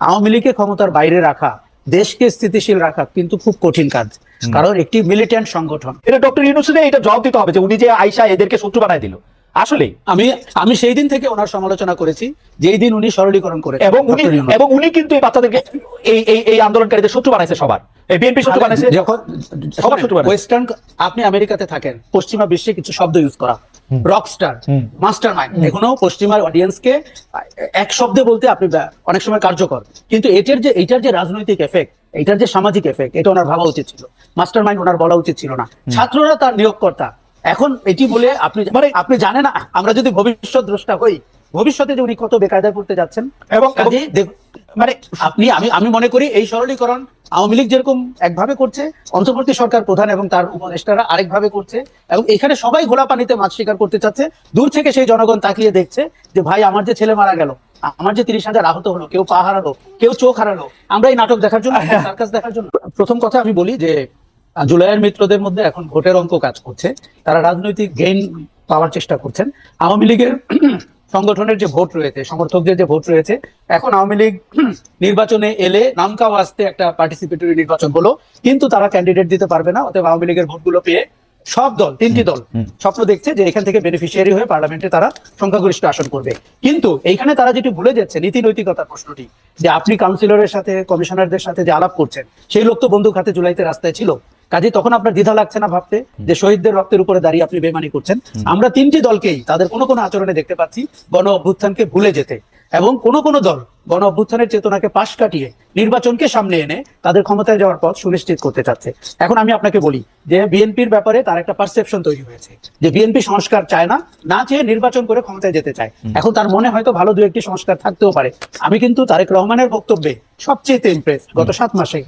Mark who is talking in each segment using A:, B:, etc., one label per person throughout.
A: আওয়ামী লীগকে ক্ষমতার বাইরে রাখা দেশকে স্থিতিশীল রাখা কিন্তু খুব কঠিন কাজ। কারণ একটি মিলিটেন্ট সংগঠন।
B: এটা ডক্টর ইউনুসের এটা জবাব দিতে হবে যে উনি যে আইসা এদেরকে শত্রু বানায় দিল। আসলেই
A: আমি আমি সেই দিন থেকে ওনার সমালোচনা করেছি যেই দিন উনি সরলীকরণ করে
B: এবং উনি এবং উনি কিন্তু এই বাচ্চাদেরকে এই এই এই আন্দোলনকারীদের শত্রু বানাইছে সবার। এই বিএনপি শত্রু বানাইছে
A: যখন
B: সবার শত্রু বানাইছে।
A: ওয়েস্টার্ন আপনি আমেরিকাতে থাকেন পশ্চিমা বিশ্বে কিছু শব্দ ইউজ করা। রকস্টার মাস্টার মাইন্ড এখনও পশ্চিমার অডিয়েন্সকে এক শব্দে বলতে আপনি অনেক সময় কার্যকর। কিন্তু এটার যে এইটার যে রাজনৈতিক এফেক্ট এটার যে সামাজিক এফেক্ট এটা ওনার ভাবা উচিত ছিল। মাস্টার মাইন্ড ওনার বলা উচিত ছিল না। ছাত্ররা তার নিয়োগকর্তা। এখন এটি বলে আপনি
B: মানে-
A: আপনি জানেন না আমরা যদি ভবিষ্যৎ দ্রষ্টা হই ভবিষ্যতে যে উনি কত বেকায়দায় পড়তে যাচ্ছেন
B: এবং- মানে
A: আপনি আমি আমি মনে করি এই সরলীকরণ আওয়ামী লীগ যেরকম একভাবে করছে অন্তর্বর্তী সরকার প্রধান এবং তার উপদেষ্টারা আরেকভাবে করছে এবং এখানে সবাই ঘোলা পানিতে মাছ শিকার করতে চাচ্ছে দূর থেকে সেই জনগণ তাকিয়ে দেখছে যে ভাই আমার যে ছেলে মারা গেল আমার যে তিরিশ হাজার আহত হলো কেউ পা হারালো কেউ চোখ হারালো আমরা এই নাটক দেখার জন্য সার্কাস দেখার জন্য। প্রথম কথা আমি বলি যে জুলাইয়ের মিত্রদের মধ্যে এখন ভোটের অঙ্ক কাজ করছে তারা রাজনৈতিক গেইন পাওয়ার চেষ্টা করছেন। আওয়ামী লীগের সংগঠনের যে ভোট রয়েছে, সমর্থকদের যে ভোট রয়েছে, এখন আওয়ামী লীগ নির্বাচনে এলে নামকাও আসতে একটা পার্টিসিপেটরি নির্বাচন হলো, কিন্তু তারা ক্যান্ডিডেট দিতে পারবে না, অতএব আওয়ামী লীগের ভোটগুলো পেয়ে সব দল তিনটি দল স্বপ্ন দেখছে যে এখান থেকে বেনিফিশিয়ারি হয়ে পার্লামেন্টে তারা সংখ্যাগরিষ্ঠ আসন করবে। কিন্তু এইখানে তারা যেটি ভুলে যাচ্ছে নীতি নৈতিকতার প্রশ্নটি যে আপনি কাউন্সিলরের সাথে কমিশনারদের সাথে যে আলাপ করছেন সেই লোক তো বন্দুক হাতে জুলাইতে রাস্তায় ছিল। কাজে তখন আপনার দ্বিধা লাগছে না ভাবতে যে শহীদদের রক্তের উপরে দাঁড়িয়ে আপনি বেমানি করছেন। আমরা তিনটি দলকেই তাদের কোনো কোনো আচরণে দেখতে পাচ্ছি গণ অভ্যুত্থানকে ভুলে যেতে। এবং কোন কোন দল গণ অভ্যুত্থানের চেতনাকে পাশ কাটিয়ে নির্বাচনকে সামনে এনে তাদের ক্ষমতায় যাওয়ার পথ সুনিশ্চিত করতে চাচ্ছে। এখন আমি আপনাকে বলি যে বিএনপির ব্যাপারে তার একটা পারসেপশন তৈরি হয়েছে যে বিএনপি সংস্কার চায় না না চেয়ে নির্বাচন করে ক্ষমতায় যেতে চায়। এখন তার মনে হয়তো ভালো দু একটি সংস্কার থাকতেও পারে। আমি কিন্তু তারেক রহমানের বক্তব্যে সবচেয়ে ইমপ্রেস গত সাত মাসে।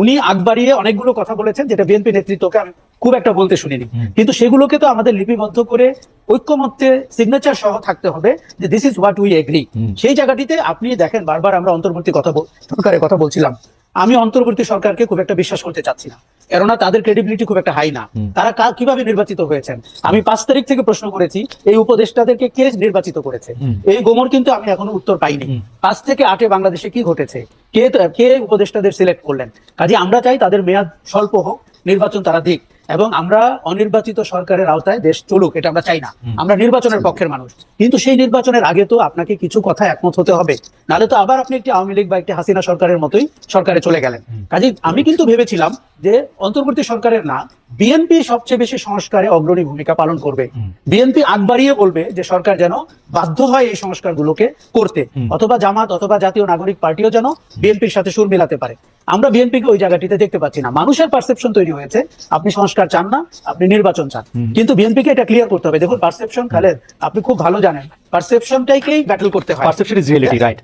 A: উনি আগ বাড়িয়ে অনেকগুলো কথা বলেছেন যেটা বিএনপি নেতৃত্বকে আমি খুব একটা বলতে শুনিনি। কিন্তু সেগুলোকে তো আমাদের লিপিবদ্ধ করে ঐক্যমত্যে সিগনেচার সহ থাকতে হবে যে this is what we agree সেই জায়গাটিতে আপনি দেখেন বারবার আমরা অন্তর্বর্তী কথা সরকারের কথা বলছিলাম। আমি অন্তর্বর্তী সরকারকে খুব একটা বিশ্বাস করতে চাচ্ছি না। কেননা তাদের ক্রেডিবিলিটি খুব একটা হাই না। তারা কীভাবে নির্বাচিত হয়েছেন? আমি পাঁচ তারিখ থেকে প্রশ্ন করেছি এই উপদেষ্টাদেরকে কে নির্বাচিত করেছে? এই গোমর কিন্তু আমি এখনও উত্তর পাইনি। পাঁচ থেকে আটে বাংলাদেশে কি ঘটেছে? কে কে উপদেষ্টাদের সিলেক্ট করলেন? কাজে আমরা চাই তাদের মেয়াদ স্বল্প হোক নির্বাচন তারা দিক। এবং আমরা অনির্বাচিত সরকারের আওতায় দেশ চলুক এটা আমরা চাই না। আমরা নির্বাচনের পক্ষের মানুষ। কিন্তু সেই নির্বাচনের আগে তো আপনাকে কিছু কথা একমত হতে হবে। নাহলে তো আবার আপনি একটি আওয়ামী লীগ বা একটি হাসিনা সরকারের মতোই সরকারে চলে গেলেন। কাজে আমি কিন্তু ভেবেছিলাম যে অন্তর্বর্তী সরকারের না বিএনপি সবচেয়ে বেশি সংস্কারে অগ্রণী ভূমিকা পালন করবে। বিএনপি আগ বাড়িয়ে বলবে যে সরকার যেন বাধ্য হয় এই সংস্কারগুলোকে করতে। অথবা জামাত অথবা জাতীয় নাগরিক পার্টিও যেন বিএনপির সাথে সুর মেলাতে পারে। আমরা বিএনপিকে ওই জায়গাটিতে দেখতে পাচ্ছি না। মানুষের পারসেপশন তৈরি হয়েছে। আপনি সংস্কার চান না আপনি নির্বাচন চান। কিন্তু বিএনপিকে এটা ক্লিয়ার করতে হবে। দেখুন পারসেপশন খালেদ আপনি খুব ভালো জানেন পারসেপশনটাকেই ব্যাটল করতে হয়।
B: Perception is reality right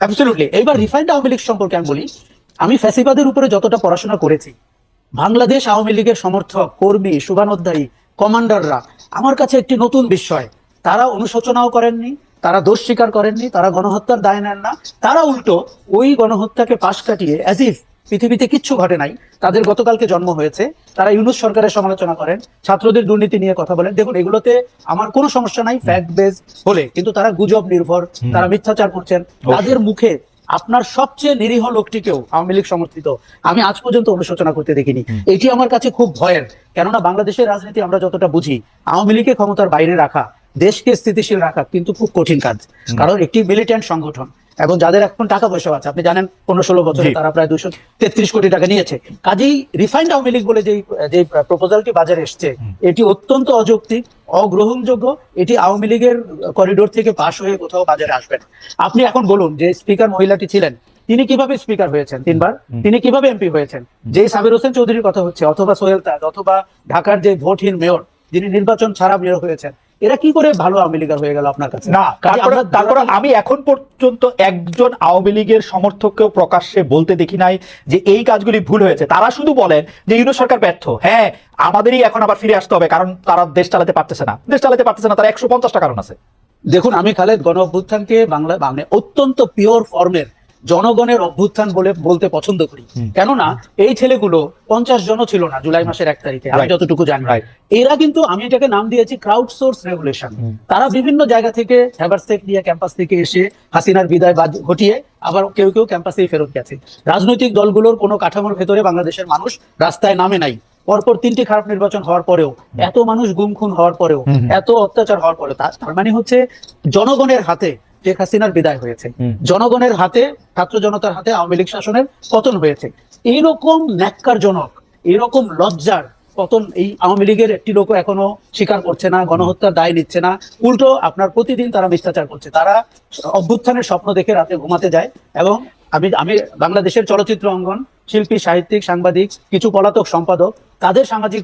A: absolutely এইবার রিফাইন্ড আওয়ামী লীগ সম্পর্কে আমি বলি আমি ফ্যাসিবাদের উপরে যতটা পড়াশোনা করেছি বাংলাদেশ আওয়ামী লীগের সমর্থক কর্মী শুভানোদ্ধারী কমান্ডাররা আমার কাছে একটি নতুন বিষয় তারা অনুশোচনাও করেননি তারা দোষ স্বীকার করেননি তারা গণহত্যার দায় নেন না। তারা উল্টো ওই গণহত্যাকে পাশ কাটিয়ে অ্যাজ ইফ পৃথিবীতে কিচ্ছু ঘটে নাই তাদের গতকালকে জন্ম হয়েছে তারা ইউনুস সরকারের সমালোচনা করেন ছাত্রদের দুর্নীতি নিয়ে কথা বলেন। দেখুন এগুলোতে আমার কোনো সমস্যা নাই ফ্যাক্ট বেস হলে কিন্তু তারা গুজব নির্ভর তারা মিথ্যাচার করছেন। তাদের মুখে আপনার সবচেয়ে নিরীহ লোকটিকেও আওয়ামী লীগ সমর্থিত আমি আজ পর্যন্ত অনুশোচনা করতে দেখিনি। এটি আমার কাছে খুব ভয়ের কেননা বাংলাদেশের রাজনীতি আমরা যতটা বুঝি আওয়ামী লীগকে ক্ষমতার বাইরে রাখা দেশকে স্থিতিশীল রাখা কিন্তু খুব কঠিন কাজ। কারণ একটি মিলিটেন্ট সংগঠন এবং যাদের এখন টাকা পয়সা আছে আপনি জানেন পনেরো ষোলো বছরে তারা প্রায় দুশো তেত্রিশ কোটি টাকা নিয়েছে। কাজেই রিফাইন্ড আওয়ামী লীগ বলে যে যে প্রপোজালটি বাজারে এসছে এটি অত্যন্ত অযৌক্তিক অগ্রহণযোগ্য এটি আওয়ামী লীগের করিডোর থেকে পাশ হয়ে কোথাও বাজারে আসবে না। আপনি এখন বলুন যে স্পিকার মহিলাটি ছিলেন তিনি কীভাবে স্পিকার হয়েছেন তিনবার? তিনি কীভাবে এমপি হয়েছেন? যে সাবির হোসেন চৌধুরীর কথা হচ্ছে অথবা সোহেল তাজ অথবা ঢাকার যে ভোটহীন মেয়র যিনি নির্বাচন ছাড়া মেয়র হয়েছেন এরা কি করে ভালো আওয়ামী লীগার হয়ে গেল আপনার কাছে?
B: না তারপরে আমি এখন পর্যন্ত একজন আওয়ামী লীগের সমর্থককেও প্রকাশ্যে বলতে দেখি নাই যে এই কাজগুলি ভুল হয়েছে। তারা শুধু বলেন যে ইউনুস সরকার ব্যর্থ। হ্যাঁ আমাদেরই এখন আবার ফিরে আসতে হবে কারণ তারা দেশ চালাতে পারতেছে না। দেশ চালাতে পারতেছে না তারা একশো পঞ্চাশটা কারণ আছে।
A: দেখুন আমি খালেদ গণ অভ্যুত্থানকে বাংলা মানে অত্যন্ত পিওর ফর্মের জনগণের অভ্যুত্থান বলে বলতে পছন্দ করি। কেননা এই ছেলেগুলো পঞ্চাশ জনও ছিল না জুলাই মাসের এক তারিখে আমি যতটুকু জানি। এরা কিন্তু আমি এটাকে নাম দিয়েছি ক্রাউড সোর্স রেগুলেশন তারা বিভিন্ন জায়গা থেকে হ্যাভারসেক নিয়ে ক্যাম্পাস থেকে এসে হাসিনার বিদায় বাদ- ঘটিয়ে আবার কেউ কেউ ক্যাম্পাসেই ফেরত গেছে। রাজনৈতিক দলগুলোর কোনো কাঠামোর ভেতরে বাংলাদেশের মানুষ রাস্তায় নামে নাই। পরপর তিনটি খারাপ নির্বাচন হওয়ার পরেও এত মানুষ গুম খুন হওয়ার পরেও এত অত্যাচার হওয়ার পরেও তার মানে হচ্ছে জনগণের হাতে শেখ হাসিনার বিদায় হয়েছে। জনগণের হাতে ছাত্র জনতার হাতে আওয়ামী লীগ শাসনের পতন হয়েছে। এইরকম ন্যাক্কারজনক এরকম লজ্জার পতন এই আওয়ামী লীগের একটি লোক এখনও স্বীকার করছে না গণহত্যার দায় নিচ্ছে না। উল্টো আপনার প্রতিদিন তারা মিথ্যাচার করছে। তারা অভ্যুত্থানের স্বপ্ন দেখে রাতে ঘুমাতে যায় এবং আমি আমি বাংলাদেশের চলচ্চিত্র অঙ্গন শিল্পী সাহিত্যিক সাংবাদিক কিছু পলাতক সম্পাদক তাদের সামাজিক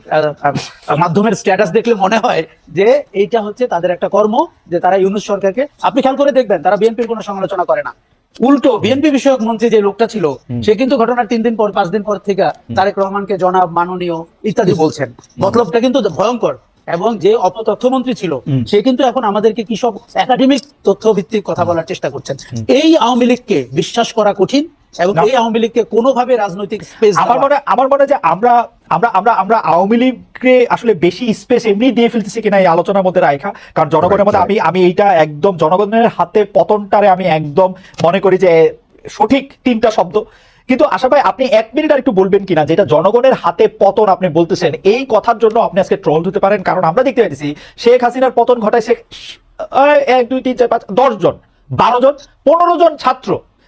A: মাধ্যমের স্ট্যাটাস দেখলে মনে হয় যে এইটা হচ্ছে তাদের একটা কর্ম যে তারা ইউনুস সরকারকে আপনি খেয়াল করে দেখবেন তারা বিএনপির কোনো সমালোচনা করে না। উল্টো বিএনপি বিষয়ক মন্ত্রী যে লোকটা ছিল সে কিন্তু ঘটনার তিন দিন পর পাঁচ দিন পর থেকে তারেক রহমানকে জনাব মাননীয় ইত্যাদি বলছেন। মতলবটা কিন্তু ভয়ঙ্কর। এবং যে অপতথ্যমন্ত্রী ছিল সে কিন্তু এখন আমাদেরকে কি সব একাডেমিক তথ্য ভিত্তিক কথা বলার চেষ্টা করছেন। এই আওয়ামী লীগকে বিশ্বাস করা কঠিন এবং এই আওয়ামী লীগকে কোনোভাবে রাজনৈতিক স্পেস
B: আমার মনে আমার মনে যে আমরা আমরা আমরা আমরা আওয়ামী লীগকে আসলে বেশি স্পেস এমনি দিয়ে ফেলতেছি কিনা এই আলোচনার মধ্যে রাখা কারণ জনগণের মধ্যে আমি আমি এইটা একদম জনগণের হাতে পতনটারে আমি একদম মনে করি যে সঠিক তিনটা শব্দ। কিন্তু আশা ভাই আপনি এক মিনিট আর একটু বলবেন কিনা যেটা জনগণের হাতে পতন আপনি বলতেছেন এই কথার জন্য আপনি আজকে ট্রল হতে পারেন। কারণ আমরা দেখতে পাইতেছি শেখ হাসিনার পতন ঘটায় শেখ এক দুই তিন চার পাঁচ দশ জন বারো জন পনেরো জন ছাত্র।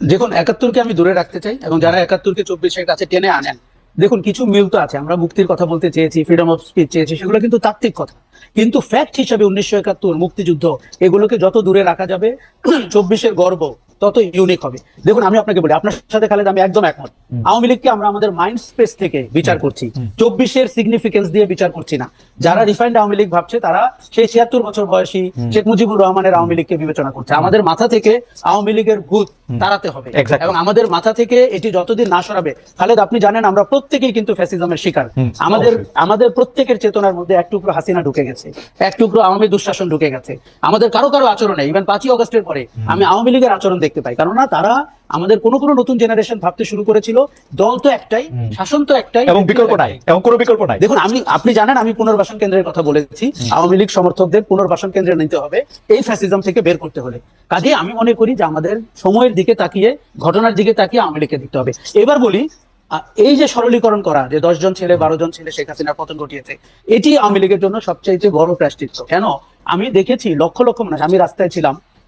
A: দেখুন, একাত্তরকে আমি দূরে রাখতে চাই এবং যারা একাত্তরকে চব্বিশের কাছে টেনে আনেন। দেখুন, কিছু মিল তো আছে। আমরা মুক্তির কথা বলতে চেয়েছি ফ্রিডম অফ স্পিচ চেয়েছি, সেগুলো কিন্তু তাত্ত্বিক কথা। কিন্তু ফ্যাক্ট হিসাবে উনিশশো একাত্তর মুক্তিযুদ্ধ, এগুলোকে যত দূরে রাখা যাবে, চব্বিশের গর্ব তত ইউনিক হবে। দেখুন আমি আপনাকে বলি আপনার সাথে খালেদ আমি একদম একমত। আওয়ামী লীগকে আমরা আমাদের মাইন্ড স্পেস থেকে বিচার করছি। চব্বিশের সিগনিফিকেন্স দিয়ে বিচার করছি না। যারা রিফাইন্ড আওয়ামী লীগ ভাবছে তারা সেই ছিয়াত্তর বছর বয়সী শেখ মুজিবুর রহমানের আওয়ামী লীগকে বিবেচনা করছে। আমাদের মাথা থেকে আওয়ামী লীগের ভূত তাড়াতে হবে। এবং আমাদের মাথা থেকে এটি যতদিন না সরাবে খালেদ আপনি জানেন আমরা প্রত্যেকেই কিন্তু ফ্যাসিজমের শিকার। আমাদের আমাদের প্রত্যেকের চেতনার মধ্যে এক টুকরো হাসিনা ঢুকে গেছে। এক টুকরো আওয়ামী দুঃশাসন ঢুকে গেছে। আমাদের কারও কারও আচরণে ইভেন পাঁচই অগস্টের পরে আমি আওয়ামী লীগের আচরণ দেখতে পাই। কেননা তারা আমাদের কোনো কোনো নতুন জেনারেশন ভাবতে শুরু করেছিল দল তো একটাই শাসন তো একটাই
B: এবং বিকল্প নাই এবং কোনো বিকল্প নাই।
A: দেখুন আমি আপনি জানেন আমি পুনর্বাসন কেন্দ্রের কথা বলেছি। আওয়ামী লীগ সমর্থকদের পুনর্বাসন কেন্দ্রে নিতে হবে। এই ফ্যাসিজম থেকে বের করতে হলে। কাজে আমি মনে করি যে আমাদের সময়ের দিকে তাকিয়ে ঘটনার দিকে তাকিয়ে আওয়ামী লীগকে দেখতে হবে। এবার বলি এই যে সরলীকরণ করা যে দশ জন ছেলে বারো জন ছেলে শেখ হাসিনার পতন ঘটিয়েছে এটি আওয়ামী লীগের জন্য সবচাইতে বড় প্রায়শ্চিত্ত। কেন? আমি দেখেছি লক্ষ লক্ষ মানুষ আমি রাস্তায় ছিলাম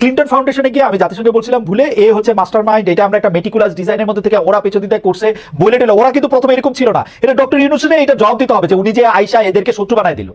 B: ক্লিন্টন ফাউন্ডেশনে গিয়ে আমি জাতিসংঘে বলছিলাম, ভুলে, এ হচ্ছে মাস্টার মাইন্ড এটা আমরা একটা মেটিকুলাস ডিজাইনের মধ্যে থেকে ওরা পেছন দিতে করছে, বলে ওরা কিন্তু প্রথমে এরকম ছিল না। এটা ডক্টর ইউনুসের, এটা জবাব দিতে হবে যে উনি যে আইসা এদেরকে শত্রু বানায় দিল।